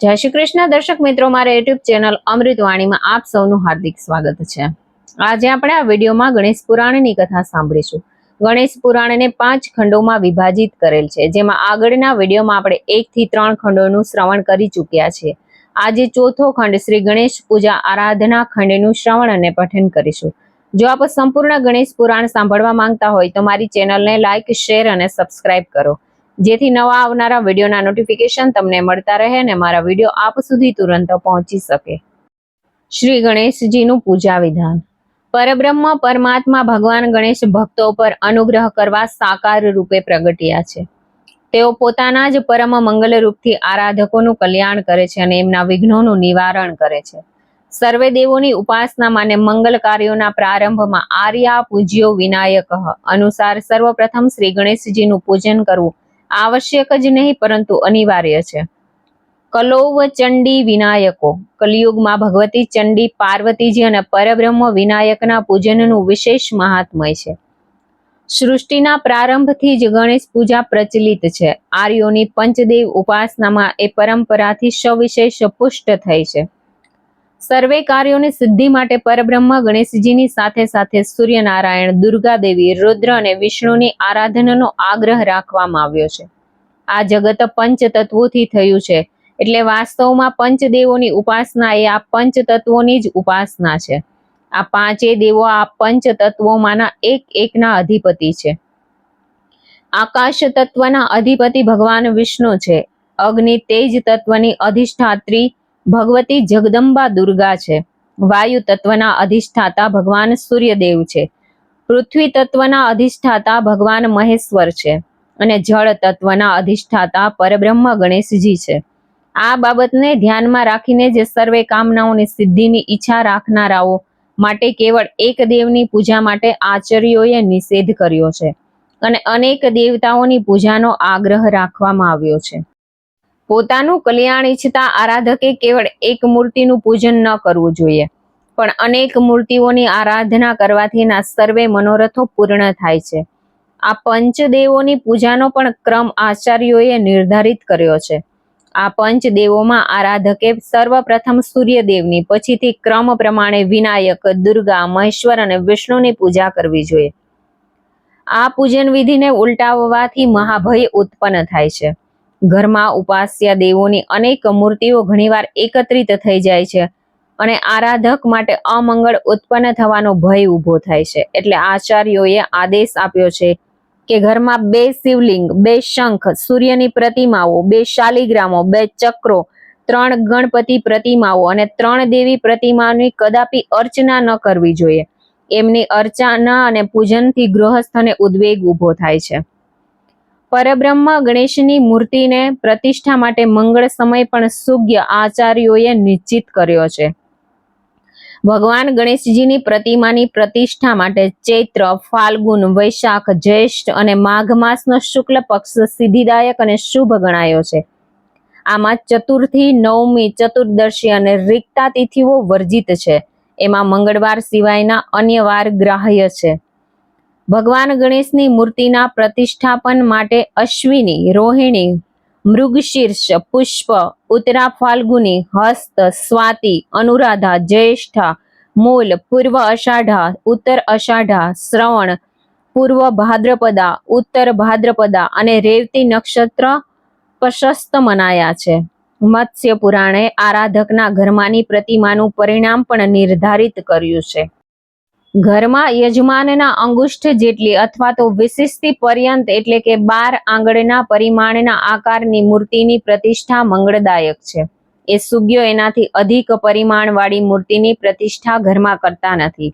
જય શ્રી કૃષ્ણ. દર્શક મિત્રો, મારા યુટ્યુબ ચેનલ અમૃતવાણીમાં આપ સૌનું હાર્દિક સ્વાગત છે. આજે આપણે આ વિડીયોમાં ગણેશ પુરાણની કથા સાંભળીશું. ગણેશ પુરાણને પાંચ ખંડોમાં વિભાજિત કરેલ છે, જેમાં આગળના વિડીયોમાં આપણે એક થી ત્રણ ખંડોનું શ્રવણ કરી ચૂક્યા છે આજે ચોથો ખંડ શ્રી ગણેશ પૂજા આરાધના ખંડનું શ્રવણ અને પઠન કરીશું. જો આપ સંપૂર્ણ ગણેશ પુરાણ સાંભળવા માંગતા હોય તો મારી ચેનલને લાઇક શેર અને સબસ્ક્રાઇબ કરો. જેથી નવા આવનારા વિડીયોના નોટિફિકેશન તમને મળતા રહે અને મારા વીડિયો આપ સુધી તુરંત પહોંચી શકે. શ્રી ગણેશજીનું પૂજા વિધાન. પરબ્રહ્મ પરમાત્મા ભગવાન ગણેશ ભક્તો પર અનુગ્રહ કરવા સાકાર રૂપે પ્રગટ્યા છે. તેઓ પોતાના જ પરમ મંગલ રૂપથી આરાધકોનું કલ્યાણ કરે છે અને એમના વિઘ્નોનું નિવારણ કરે છે. સર્વે દેવોની ઉપાસનામાં અને મંગલ કાર્યોના પ્રારંભમાં આર્યા પૂજ્યો વિનાયક. અનુસાર સર્વપ્રથમ શ્રી ગણેશજીનું પૂજન કરવું આવશ્યક જ નહીં, પરંતુ અનિવાર્ય છે. કલોવ ચંડી વિનાયકો. કલિયુગમાં ભગવતી ચંડી પાર્વતીજી અને પરબ્રહ્મ વિનાયકના પૂજનનું વિશેષ મહાત્મય છે. સૃષ્ટિના પ્રારંભથી જ ગણેશ પૂજા પ્રચલિત છે. આર્યોની પંચદેવ ઉપાસનામાં એ પરંપરાથી સવિશેષ પુષ્ટ થઈ છે. સર્વે કાર્યોની સિદ્ધિ માટે પરબ્રહ્મ ગણેશજીની સાથે સાથે સૂર્યનારાયણ દુર્ગા દેવી રુદ્ર અને વિષ્ણુની આરાધનાનો આગ્રહ રાખવામાં આવ્યો છે. આ જગત પંચ તત્વોથી થયું છે. એટલે વાસ્તવમાં પંચદેવોની ઉપાસના એ આ પંચ તત્વોની જ ઉપાસના છે. આ પાંચે દેવો આ પંચ તત્વોમાંના એક એકના અધિપતિ છે. આકાશ તત્વના અધિપતિ ભગવાન વિષ્ણુ છે. અગ્નિ તેજ તત્વની અધિષ્ઠાત્રી ભગવતી જગદંબા દુર્ગા છે. વાયુ તત્વના અધિષ્ઠાતા ભગવાન સૂર્યદેવ છે. પૃથ્વી તત્વના અધિષ્ઠાતા ભગવાન મહેશ્વર છે. અને જળ તત્વના અધિષ્ઠાતા પરબ્રહ્મ ગણેશજી છે. આ બાબતને ધ્યાનમાં રાખીને જે સર્વે કામનાઓની સિદ્ધિની ઈચ્છા રાખનારાઓ માટે કેવળ એક દેવની પૂજા માટે આચાર્યોએ નિષેધ કર્યો છે. અને અનેક દેવતાઓની પૂજાનો આગ્રહ રાખવામાં આવ્યો છે. પોતાનું કલ્યાણ ઈચ્છતા આરાધકે કેવળ એક મૂર્તિનું પૂજન ન કરવું જોઈએ. પણ અનેક મૂર્તિઓની આરાધના કરવાથી ના સર્વે મનોરથો પૂર્ણ થાય છે. આ પંચદેવોની પૂજાનો પણ ક્રમ આચાર્યોએ નિર્ધારિત કર્યો છે. આ પંચદેવોમાં આરાધકે સર્વપ્રથમ સૂર્યદેવની, પછીથી ક્રમ પ્રમાણે વિનાયક, દુર્ગા, મહેશ્વર અને વિષ્ણુની પૂજા કરવી જોઈએ. આ પૂજન વિધિને ઉલટાવવાથી મહાભય ઉત્પન્ન થાય છે. ઘરમાં ઉપાસ્ય દેવોની અનેક મૂર્તિઓ ઘણીવાર એકત્રિત થઈ જાય છે અને આરાધક માટે અમંગળ ઉત્પન્ન થવાનો ભય ઊભો થાય છે. એટલે આચાર્યોએ આદેશ આપ્યો છે કે ઘરમાં બે શિવલિંગ, બે શંખ, સૂર્યની પ્રતિમાઓ, બે શાલિગ્રામો, બે ચક્રો, ત્રણ ગણપતિ પ્રતિમાઓ અને ત્રણ દેવી પ્રતિમાની કદાપી અર્ચના ન કરવી જોઈએ. એમની અર્ચના અને પૂજનથી ગૃહસ્થને ઉદ્વેગ ઊભો થાય છે. પરબ્રહ્મ ગણેશની મૂર્તિને પ્રતિષ્ઠા માટે મંગળ સમય પણ સુજ્ઞ આચાર્યોએ નિશ્ચિત કર્યો છે. ભગવાન ગણેશજીની પ્રતિમાની પ્રતિષ્ઠા માટે ચૈત્ર, ફાલ્ગુન, વૈશાખ, જ્યેષ્ઠ અને માઘ માસનો શુક્લ પક્ષ સિદ્ધિદાયક અને શુભ ગણાયો છે. આમાં ચતુર્થી, નવમી, ચતુર્દશી અને રિક્તા તિથિઓ વર્જિત છે. એમાં મંગળવાર સિવાયના અન્ય વાર ગ્રાહ્ય છે. ભગવાન ગણેશની મૂર્તિના પ્રતિષ્ઠાપન માટે અશ્વિની, રોહિણી, મૃગશીર્ષ, પુષ્પ, ઉત્તરા ફાલ્ગુની, હસ્ત, સ્વાતિ, અનુરાધા, જ્યેષ્ઠા, મૂલ, પૂર્વ અષાઢા, ઉત્તર અષાઢા, શ્રવણ, પૂર્વ ભાદ્રપદા, ઉત્તર ભાદ્રપદા અને રેવતી નક્ષત્ર પ્રશસ્ત મનાયા છે. મત્સ્ય પુરાણે આરાધકના ઘરમાંની પ્રતિમાનું પરિણામ પણ નિર્ધારિત કર્યું છે. ઘરમાં યજમાનના અંગુષ્ઠ જેટલી અથવા તો વિશિષ્ટિ પર્યંત એટલે કે બાર આંગળના પરિમાણના આકારની મૂર્તિની પ્રતિષ્ઠા મંગળદાયક છે. એ સુગ્યો એનાથી અધિક પરિમાણવાળી મૂર્તિની પ્રતિષ્ઠા ઘરમાં કરતા નથી.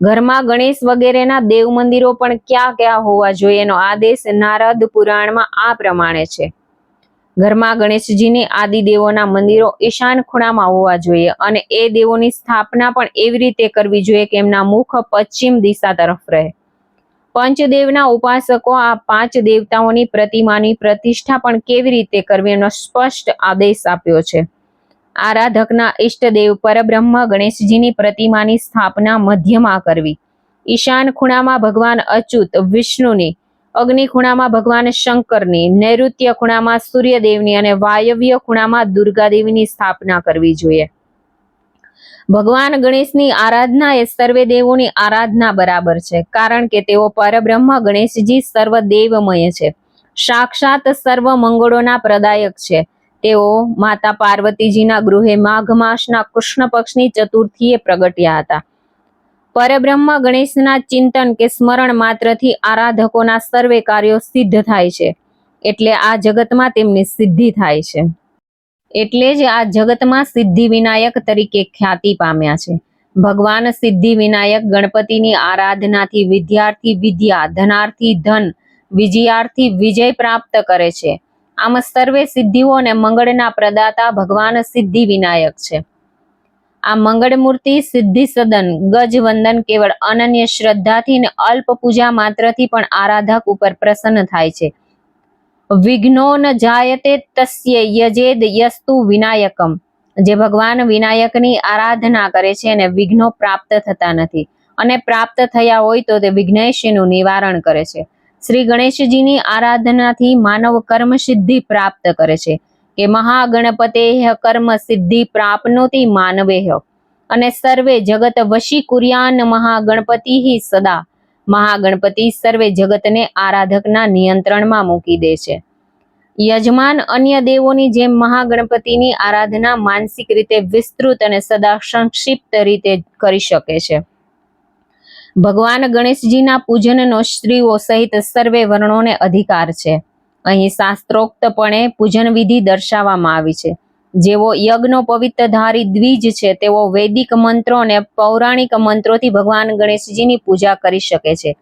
ઘરમાં ગણેશ વગેરેના દેવ મંદિરો પણ ક્યાં ક્યાં હોવા જોઈએ એનો આદેશ નારદ પુરાણમાં આ પ્રમાણે છે. ઘરમાં ગણેશજીની આદિ દેવોના મંદિરો ઈશાન ખૂણામાં હોવા જોઈએ અને એ દેવોની સ્થાપના પણ એવી રીતે કરવી જોઈએ કે એમના મુખ પશ્ચિમ દિશા તરફ રહે. પંચદેવના ઉપાસકો આ પાંચ દેવતાઓની પ્રતિમાની પ્રતિષ્ઠા પણ કેવી રીતે કરવી એનો સ્પષ્ટ આદેશ આપ્યો છે. આરાધકના ઈષ્ટદેવ પરબ્રહ્મ ગણેશજીની પ્રતિમાની સ્થાપના મધ્યમાં કરવી. ઈશાન ખૂણામાં ભગવાન અચ્યુત, વિષ્ણુની અગ્નિ ખૂણામાં ભગવાન શંકરની, નૈઋત્ય ખૂણામાં સૂર્યદેવની અને વાયવ્ય ખૂણામાં દુર્ગાદેવીની સ્થાપના કરવી જોઈએ. ભગવાન ગણેશની આરાધના એ સર્વે દેવોની આરાધના બરાબર છે, કારણ કે તેઓ પરબ્રહ્મ ગણેશજી સર્વ દેવમય છે. સાક્ષાત સર્વ મંગળોના પ્રદાયક છે. તેઓ માતા પાર્વતીજીના ગૃહે માઘ માસના કૃષ્ણ પક્ષની ચતુર્થીએ પ્રગટ્યા હતા. પરબ્રહ્મ ગણેશના ચિંતન કે સ્મરણ માત્રથી આરાધકોના સર્વે કાર્યો સિદ્ધ થાય છે. એટલે આ જગતમાં તેમની સિદ્ધિ થાય છે. એટલે જ આ જગતમાં સિદ્ધિ વિનાયક તરીકે ખ્યાતિ પામ્યા છે. ભગવાન સિદ્ધિ વિનાયક ગણપતિની આરાધનાથી વિદ્યાર્થી વિદ્યા, ધનાર્થી ધન, વિજયાર્થી વિજય પ્રાપ્ત કરે છે. આમ સર્વે સિદ્ધિઓ અને મંગળના પ્રદાતા ભગવાન સિદ્ધિ વિનાયક છે. આ મંગળ મૂર્તિ સિદ્ધિ સદન ગજ વંદન કેવળ અનન્ય શ્રદ્ધાથી અને અલ્પ પૂજા માત્રથી પણ આરાધક ઉપર પ્રસન્ન થાય છે. વિઘ્નો ન જાયતે તસ્ય યજેદ યસ્તુ વિનાયકમ. જે ભગવાન વિનાયકની આરાધના કરે છે અને વિઘ્નો પ્રાપ્ત થતા નથી. અને પ્રાપ્ત થયા હોય તો તે વિઘ્નેશનું નિવારણ કરે છે. શ્રી ગણેશજીની આરાધનાથી માનવ કર્મ સિદ્ધિ પ્રાપ્ત કરે છે. કે મહાગણપતે કર્મ સિદ્ધિ પ્રાપ્નોતિ માનવેહ અને સર્વે જગત વશી કુર્યાન મહાગણપતિ સદા. મહાગણપતિ સર્વે જગતને આરાધકના નિયંત્રણમાં મૂકી દે છે. યજમાન અન્ય દેવોની જેમ મહાગણપતિની આરાધના માનસિક રીતે વિસ્તૃત અને સદા સંક્ષિપ્ત રીતે કરી શકે છે. ભગવાન ગણેશજીના પૂજનનો સ્ત્રીઓ સહિત સર્વે વર્ણોને અધિકાર છે. અહીં શાસ્ત્રોક્તપણે પૂજન વિધિ દર્શાવવામાં આવી છે. જેવો યજ્ઞો પવિત્રધારી દ્વિજ છે તેઓ વૈદિક મંત્રો અને પૌરાણિક મંત્રોથી ભગવાન ગણેશજીની પૂજા કરી શકે છે.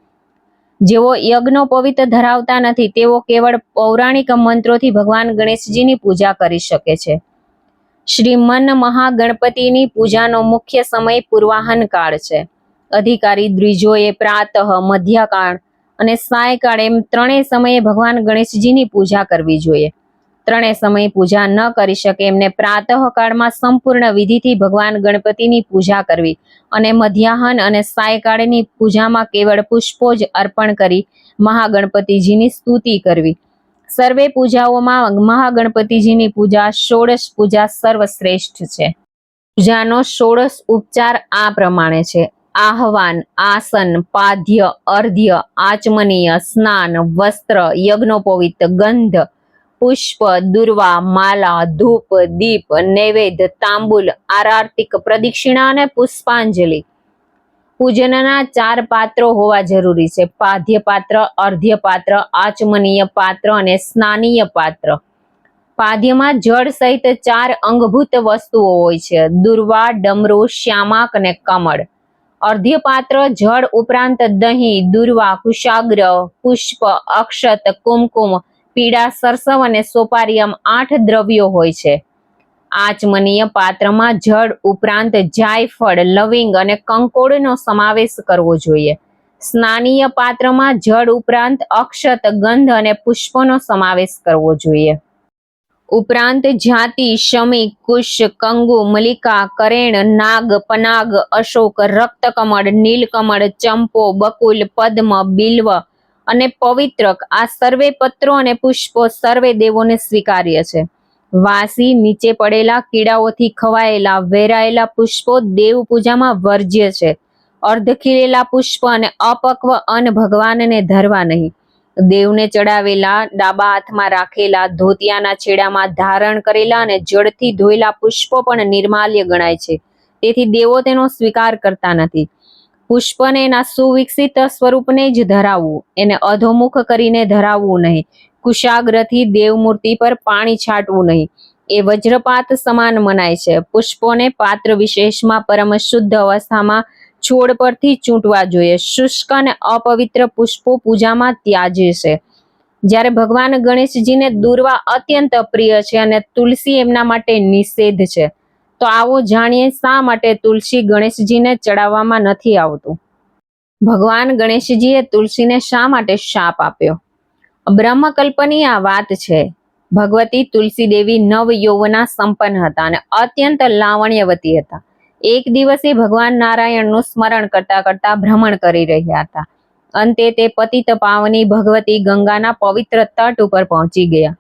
જેઓ યજ્ઞો પવિત્ર ધરાવતા નથી તેઓ કેવળ પૌરાણિક મંત્રોથી ભગવાન ગણેશજીની પૂજા કરી શકે છે. શ્રીમન મહાગણપતિની પૂજાનો મુખ્ય સમય પૂર્વાહન કાળ છે. અધિકારી દ્વિજોએ પ્રાતઃ, મધ્યકાળ અને સાયકાળ એમ ત્રણેય સમયે ભગવાન ગણેશજીની પૂજા કરવી જોઈએ. ત્રણેય સમયે પૂજા ન કરી શકે એમને પ્રાતઃ કાળમાં સંપૂર્ણ વિધિથી ભગવાન ગણપતિની પૂજા કરવી અને મધ્યાહન અને સાયકાળની પૂજામાં કેવળ પુષ્પો જ અર્પણ કરી મહાગણપતિજીની સ્તુતિ કરવી. સર્વે પૂજાઓમાં મહાગણપતિજીની પૂજા ષોડશ પૂજા સર્વશ્રેષ્ઠ છે. પૂજાનો ષોડશ ઉપચાર આ પ્રમાણે છે. આહવાન, આસન, પાદ્ય, અર્ધ્ય, આચમનીય, સ્નાન, વસ્ત્ર, યજ્ઞોપવિત, ગંધ, પુષ્પ, દુર્વા, માલા, ધૂપ, દીપ, નૈવેદ્ય, તાંબુલ, આરાર્તિક પ્રદક્ષિણા અને પુષ્પાંજલિ. પૂજનના ચાર પાત્રો હોવા જરૂરી છે. પાદ્ય પાત્ર, અર્ધ્ય પાત્ર, આચમનીય પાત્ર અને સ્નાનીય પાત્ર. પાદ્યમાં જળ સહિત ચાર અંગભૂત વસ્તુઓ હોય છે. દુર્વા, ડમરૂ, શ્યામાક અને કમળ. અર્ધ્ય પાત્ર જળ ઉપરાંત દહીં, દુર્વા, કુશાગ્ર, પુષ્પ, અક્ષત, કુમકુમ પીડા સરસવ અને સોપારી આઠ દ્રવ્યો હોય છે. આચમનીય પાત્રમાં જળ ઉપરાંત જાયફળ, લવિંગ અને કંકોડનો સમાવેશ કરવો જોઈએ. સ્નાનીય પાત્રમાં જળ ઉપરાંત અક્ષત, ગંધ અને પુષ્પનો સમાવેશ કરવો જોઈએ. ઉપરાંત જાતિ શમી કુશ, કંગુ, મલિકા, કરેણ, નાગ, પનાગ, અશોક, રક્તકમળ, નીલકમળ, ચંપો, બકુલ, પદ્મ, બિલ્વ અને પવિત્રક. આ સર્વે પત્રો અને પુષ્પો સર્વે દેવોને સ્વીકાર્ય છે. વાસી, નીચે પડેલા કીડાઓથી ખવાયેલા, વેરાયેલા પુષ્પો દેવ પૂજામાં વર્જ્ય છે. અર્ધ ખીલેલા પુષ્પ અને અપક્વ અન્ન ભગવાનને ધરવા નહીં. દેવને ચડાવેલા, ડાબા હાથમાં રાખેલા, ધોતિયાના છેડામાં ધારણ કરેલા અને જળથી ધોયેલા પુષ્પો પણ નિર્માલ્ય ગણાય છે. તેથી દેવો તેનો સ્વીકાર કરતા નથી. પુષ્પને એના સુવિકસિત સ્વરૂપને જ ધરાવવું. એને અધોમુખ કરીને ધરાવવું નહીં. કુશાગ્રથી દેવમૂર્તિ પર પાણી છાંટવું નહીં. એ વજ્રપાત સમાન મનાય છે. પુષ્પોને પાત્ર વિશેષમાં પરમ શુદ્ધ અવસ્થામાં છોડ પરથી ચૂંટવા જોઈએ. શુષ્ક અને અપવિત્ર પુષ્પો પૂજામાં ત્યાજે છે. જ્યારે ભગવાન ગણેશજીને દૂરવા અત્યંત પ્રિય છે અને તુલસી એમના માટે નિષેધ છે, તો આવો જાણીએ શા માટે તુલસી ગણેશજીને ચડાવવામાં નથી આવતું? ભગવાન ગણેશજીએ તુલસીને શા માટે શાપ આપ્યો? બ્રહ્મકલ્પની આ વાત છે. ભગવતી તુલસી દેવી નવ યૌવના સંપન્ન હતા અને અત્યંત લાવણ્યવતી હતા. એક દિવસે ભગવાન નારાયણનું સ્મરણ કરતા કરતા ભ્રમણ કરી રહ્યા હતા. અંતે તે પતિત પાવની ભગવતી ગંગાના પવિત્ર તટ ઉપર પહોંચી ગયા.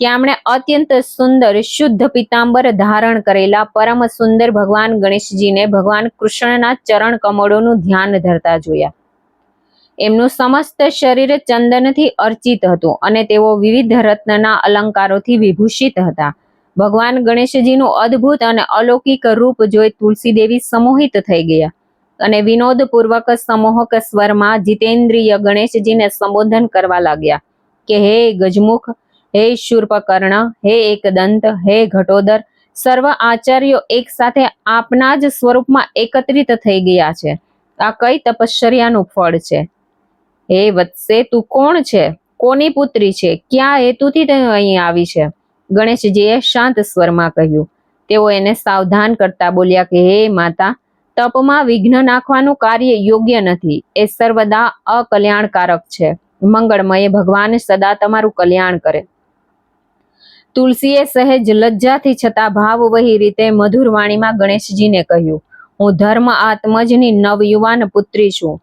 ત્યાં અત્યંત સુંદર શુદ્ધ પિતાંબર ધારણ કરેલા પરમ સુંદર ભગવાન ગણેશજીને ભગવાન કૃષ્ણના ચરણ કમળોનું ધ્યાન ધરતા જોયા. એમનું સમસ્ત શરીર ચંદનથી અર્ચિત હતું અને તેઓ વિવિધ રત્નના અલંકારોથી વિભૂષિત હતા. ભગવાન ગણેશજીનું અદ્ભુત અને અલૌકિક રૂપ જોઈ તુલસી દેવી સમોહિત થઈ ગયા અને વિનોદપૂર્વક સમોહક સ્વરમાં જીતેન્દ્રિય ગણેશજીને સંબોધન કરવા લાગ્યા કે હે ગજમુખ, હે શૂર્પકર્ણ, હે એકદંત, હે ઘટોદર, સર્વ આચાર્યો એક સાથે આપના જ સ્વરૂપમાં એકત્રિત થઈ ગયા છે. આ કઈ તપશ્ચર્યાનું ફળ છે? હે વત્સે, તું કોણ છે? કોની પુત્રી છે? ક્યાં હેતુથી તે અહીં આવી છે? ગણેશજીએ શાંત સ્વરમાં કહ્યું. તેઓ એને સાવધાન કરતા બોલ્યા કે, હે માતા, તપમાં વિઘ્ન નાખવાનું કાર્ય યોગ્ય નથી. એ સર્વદા અકલ્યાણકારક છે. મંગળમય ભગવાન સદા તમારું કલ્યાણ કરે. તુલસીએ સહેજ લજ્જાથી છતાં ભાવ વહી રીતે મધુર વાણીમાં ગણેશજીને કહ્યું, હું ધર્મ આત્મજની નવયુવાન પુત્રી છું.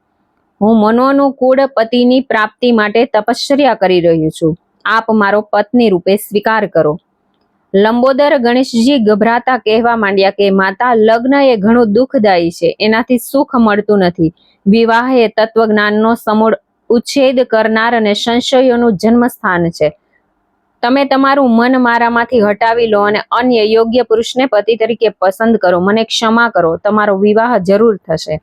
હું મનોનુકૂળ પતિની પ્રાપ્તિ માટે તપશ્ચર્યા કરી રહ્યું છું. આપ મારો પત્ની રૂપે સ્વીકાર કરો. લંબોદર ગણેશજી ગભરાતા કહેવા માંડ્યા કે, માતા, લગ્ન એ ઘણું દુઃખદાયી છે. એનાથી સુખ મળતું નથી. વિવાહ એ તત્વજ્ઞાનનો સમૂળ ઉચ્છેદ કરનાર અને સંશયોનું જન્મસ્થાન છે. તમે તમારું મન મારામાંથી હટાવી લો અને અન્ય યોગ્ય પુરુષને પતિ તરીકે પસંદ કરો. મને ક્ષમા કરો. તમારો વિવાહ જરૂર થશે.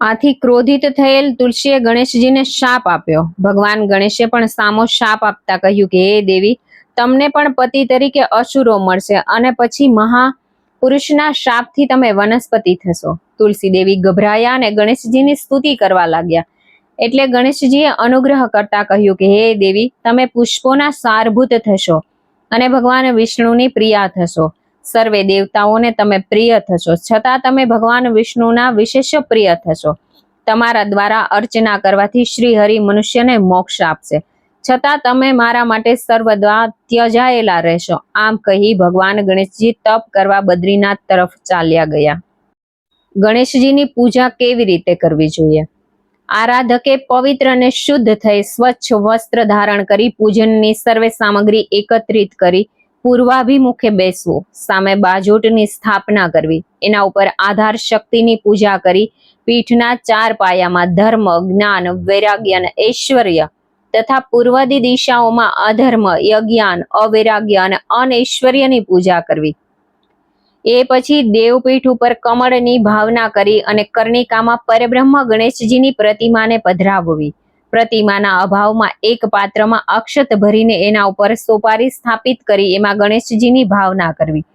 આથી ક્રોધિત થયેલ તુલસીએ ગણેશજીને શાપ આપ્યો. ભગવાન ગણેશે પણ સામો શાપ આપતા કહ્યું કે, હે દેવી, તમને પણ પતિ તરીકે અસુરો મળશે અને પછી મહા પુરુષના શાપથી તમે વનસ્પતિ થશો. તુલસી દેવી ગભરાયા અને ગણેશજીની સ્તુતિ કરવા લાગ્યા. એટલે ગણેશજીએ અનુગ્રહ કરતા કહ્યું કે, હે દેવી, તમે પુષ્પોના સારભૂત થશો અને ભગવાન વિષ્ણુની પ્રિયા થશો. સર્વે દેવતાઓને તમે પ્રિય થશો. છતાં તમે ભગવાન વિષ્ણુના વિશેષ પ્રિય થશો. તમારા દ્વારા અર્ચના કરવાથી શ્રી હરિ મનુષ્યને મોક્ષ આપશે. છતાં તમે મારા માટે સર્વદા ત્યજાયેલા રહેશો. આમ કહી ભગવાન ગણેશજી તપ કરવા બદ્રીનાથ તરફ ચાલ્યા ગયા. ગણેશજીની પૂજા કેવી રીતે કરવી જોઈએ? આરાધકે પવિત્ર અને શુદ્ધ થઈ સ્વચ્છ વસ્ત્ર ધારણ કરી પૂજનની સર્વે સામગ્રી એકત્રિત કરી પૂર્વાભિમુખે બેસવું, સામે બાજોટની સ્થાપના કરવી, એના ઉપર આધાર શક્તિની પૂજા કરી, પીઠના ચાર પાયામાં ધર્મ, જ્ઞાન, વૈરાગ્ય અને ઐશ્વર્ય તથા પૂર્વદી દિશાઓમાં અધર્મ યજ્ઞાન અવૈરાગ્ય અને અનૈશ્વર્યની પૂજા કરવી. એ પછી દેવપીઠ ઉપર કમળની ભાવના કરી અને કર્ણિકામાં પરબ્રહ્મ ગણેશજીની પ્રતિમાને પધરાવવી. પ્રતિમાના અભાવમાં એક પાત્રમાં અક્ષત ભરીને એના ઉપર સોપારી સ્થાપિત કરી એમાં ગણેશજીની ભાવના કરવી.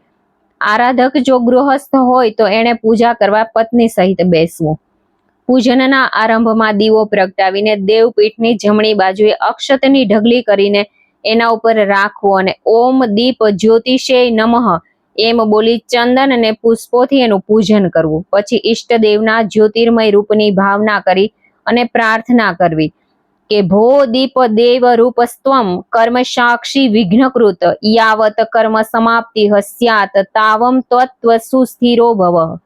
આરાધક જો ગૃહસ્થ હોય તો એણે પૂજા કરવા પત્ની સહિત બેસવું. પૂજનના આરંભમાં દીવો પ્રગટાવીને દેવપીઠની જમણી બાજુએ અક્ષતની ઢગલી કરીને એના ઉપર રાખવું અને ઓમ દીપ જ્યોતિષે નમઃ એમ બોલી ચંદન અને પુષ્પોથી એનું પૂજન કરવું. પછી ઈષ્ટદેવના જ્યોતિર્મય રૂપની ભાવના કરી અને પ્રાર્થના કરવી. કે ભો દીપ દેવ રૂપસ્ત્વમ કર્મ સાક્ષી વિઘ્નકૃત, યાવત કર્મ સમાપ્તિ હસ્યાત, તાવમ તત્વ સુસ્થિરો ભવ.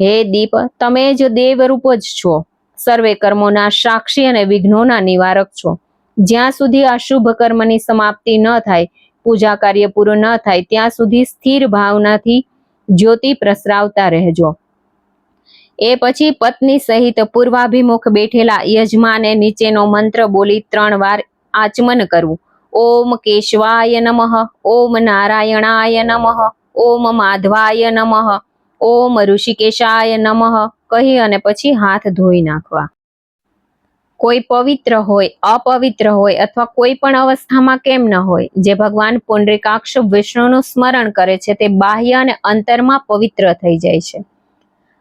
હે દીપ, તમે જ દેવરૂપ જ છો. સર્વે કર્મોના સાક્ષી અને વિઘ્નોના નિવારક છો. જ્યાં સુધી આ શુભ કર્મની સમાપ્તિ ન થાય, પૂજા કાર્ય પૂરું ન થાય, ત્યાં સુધી સ્થિર ભાવનાથી જ્યોતિ પ્રસરાવતા રહેજો. એ પછી પત્ની સહિત પૂર્વાભિમુખ બેઠેલા યજમાને નીચેનો મંત્ર બોલી ત્રણ વાર આચમન કરવું. ઓમ કેશવાય નમઃ, ઓમ નારાયણાય નમઃ, ઓમ માધવાય નમઃ, ઓમ ઋષિકેશાય નમઃ, કહી અને પછી હાથ ધોઈ નાખવા. કોઈ પવિત્ર હોય, અપવિત્ર હોય અથવા કોઈ પણ અવસ્થામાં કેમ ન હોય, જે ભગવાન પુંડરીકાક્ષ વિષ્ણુનું સ્મરણ કરે છે તે બાહ્ય અને અંતરમાં પવિત્ર થઈ જાય છે.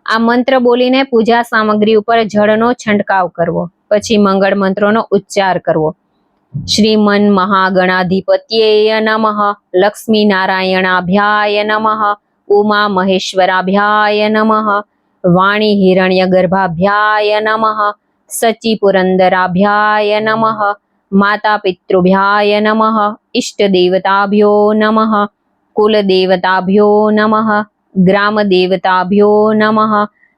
આ મંત્ર બોલીને પૂજા સામગ્રી ઉપર જળનો છંટકાવ કરવો. પછી મંગળ મંત્રોનો ઉચ્ચાર કરવો. શ્રીમન મહાગણાધિપત્યેય નમઃ. લક્ષ્મી નારાયણાભ્યાય નમઃ. ઉમા મહેશ્વરાભ્યાય નમઃ. વાણી હિરણ્ય ગર્ભાભ્યાય નમઃ. સચી પુરંદરાભ્યાય નમઃ. માતા પિતૃભ્યાય નમઃ. ઇષ્ટ દેવતાભ્યો નમઃ. કુલ દેવતાભ્યો નમઃ. ગ્રામ દેવતાભ્યો નમઃ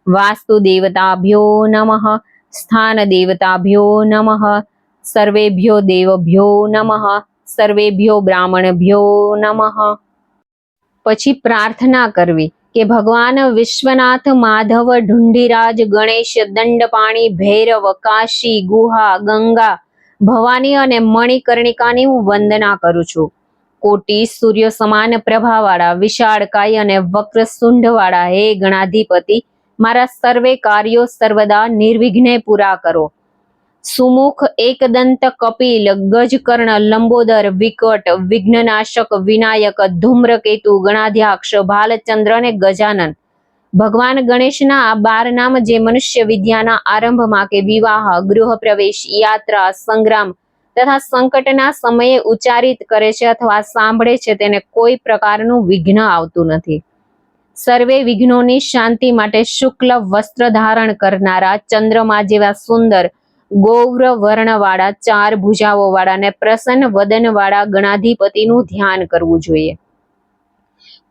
વાસ્તુ દેવતાભ્યો નમઃ સ્થાન દેવતાભ્યો નમઃ સર્વેભ્યો દેવભ્યો નમઃ સર્વેભ્યો બ્રાહ્મણભ્યો નમઃ પછી પ્રાર્થના કરવી કે ભગવાન વિશ્વનાથ, માધવ, ઢુંઢીરાજ, ગણેશ, દંડપાણી, ભૈરવ, કાશી, ગુહા, ગંગા, ભવાની અને મણિકર્ણિકાની હું વંદના કરું છું. કોટી, સૂર્ય સમાન પ્રભાવાળા વિશાળકાય અને વક્ર વાળા હે ગણાધિપતિ. મારા સર્વે કાર્યો સર્વદા નિર્વિઘ્ને પૂરા કરો. સુમુખ એકદંત કપિલ, ગજકર્ણ, લંબોદર, વિકટ, વિઘ્નનાશક, વિનાયક, ધૂમ્રકેતુ, ગણાધ્યાક્ષ, ભાલચંદ્ર અને ગજાનન. ભગવાન ગણેશના આ બાર નામ જે મનુષ્ય વિદ્યાના આરંભમાં કે વિવાહ, ગૃહ પ્રવેશ, યાત્રા, સંગ્રામ તથા સંકટના સમયે ઉચ્ચારિત કરે છે અથવા સાંભળે છે તેને કોઈ પ્રકારનું વિઘ્ન આવતું નથી. સર્વે વિઘ્નોની શાંતિ માટે શુક્લ વસ્ત્ર ધારણ કરનારા ચંદ્રમા જેવા સુંદર ગૌર વર્ણવાળા ચાર ભુજાઓ વાળા અને પ્રસન્ન વદન વાળા ગણાધિપતિનું ધ્યાન કરવું જોઈએ.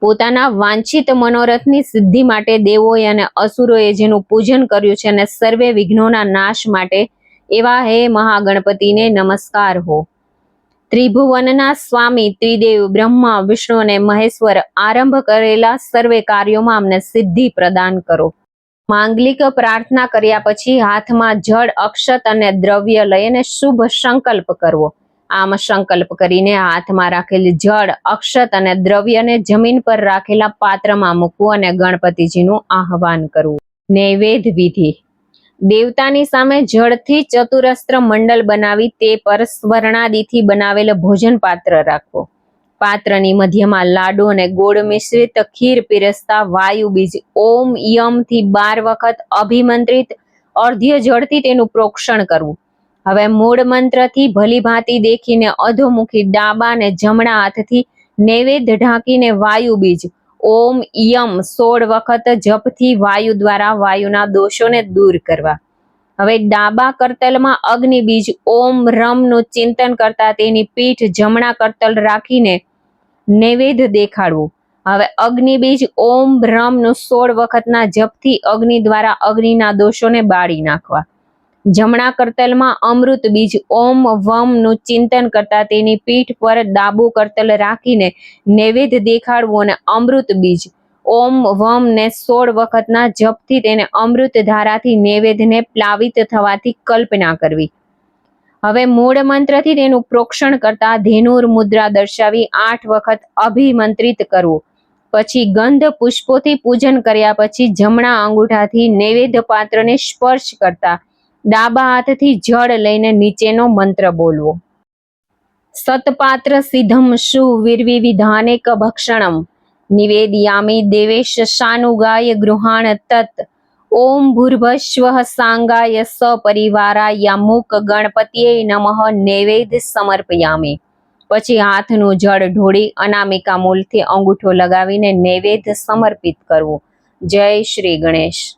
પોતાના વાંછિત મનોરથની સિદ્ધિ માટે દેવોએ અને અસુરોએ જેનું પૂજન કર્યું છે અને સર્વે વિઘ્નોના નાશ માટે એવા હે મહાગણપતિને નમસ્કાર હો. ત્રિભુવનના સ્વામી ત્રિદેવ બ્રહ્મા, વિષ્ણુ અને મહેશ્વર આરંભ કરેલા સર્વે કાર્યોમાં અમને સિદ્ધિ પ્રદાન કરો. માંગલિક પ્રાર્થના કર્યા પછી હાથમાં જળ, અક્ષત અને દ્રવ્ય લઈને શુભ સંકલ્પ કરવો. આમ સંકલ્પ કરીને હાથમાં રાખેલી જળ, અક્ષત અને દ્રવ્યને જમીન પર રાખેલા પાત્રમાં મૂકવું અને ગણપતિજીનું આહવાન કરવું. નૈવેદ્ય વિધિ. દેવતાની સામે જળથી ચતુરસ્ત્ર મંડળ બનાવી તે પર સ્વર્ણાદિથી બનાવેલ ભોજન પાત્ર રાખવો પાત્રની મધ્યમાં લાડુ અને ગોળ મિશ્રિત ખીર પીરસતા વાયુ બીજ ઓમ યમથી બાર વખત અભિમંત્રિત અર્ધ્ય જળથી તેનું પ્રોક્ષણ કરવું. હવે મૂળ મંત્રથી ભલીભાંતિ દેખીને અધોમુખી ડાબા અને જમણા હાથથી નૈવેદ્ય ઢાંકીને વાયુ બીજ ઓમ યમ સોળ વખત જપથી વાયુ દ્વારા વાયુના દોષોને દૂર કરવા. હવે ડાબા કરતલમાં અગ્નિ બીજ ઓમ રમનું ચિંતન કરતા તેની પીઠ જમણા કરતલ રાખીને નૈવેદ્ય દેખાડવું. હવે અગ્નિ બીજ ઓમ રમનું સોળ વખતના જપથી અગ્નિ દ્વારા અગ્નિના દોષોને બાળી નાખવા. જમણા કરતલમાં અમૃત બીજ ઓમ વમનું ચિંતન કરતા તેની પીઠ પર ડાબુ કરતલ રાખીને નૈવેદ્ય દેખાડવું અને અમૃત બીજ ઓમ વમ ને સોળ વખતના જપથી તેને અમૃત ધારાથી નૈવેદ્યને પ્લાવિત થવાથી કલ્પના કરવી. હવે મૂળ મંત્રથી તેનું પ્રોક્ષણ કરતા ધેનુર મુદ્રા દર્શાવી આઠ વખત અભિમંત્રિત કરવું. પછી ગંધ પુષ્પોથી પૂજન કર્યા પછી જમણા અંગૂઠાથી નૈવેદ્ય પાત્રને સ્પર્શ કરતા ડાબા હાથથી જળ લઈને નીચેનો મંત્ર બોલવો. સતપાત્ર સિદ્ધમ શુ વિર્વિવિધાનેક ભક્ષણમ? નિવેદયામી દેવેશ શાનુગાય ગૃહાણ તત. ઓમ ભૂર્ભસ્વ સાંગાય સપરિવારાય મુક ગણપતિએ નમઃ નૈવેદ સમર્પયામી. પછી હાથનું જળ ઢોળી અનામિકા મૂલથી અંગૂઠો લગાવીને નૈવેદ સમર્પિત કરવું. જય શ્રી ગણેશ.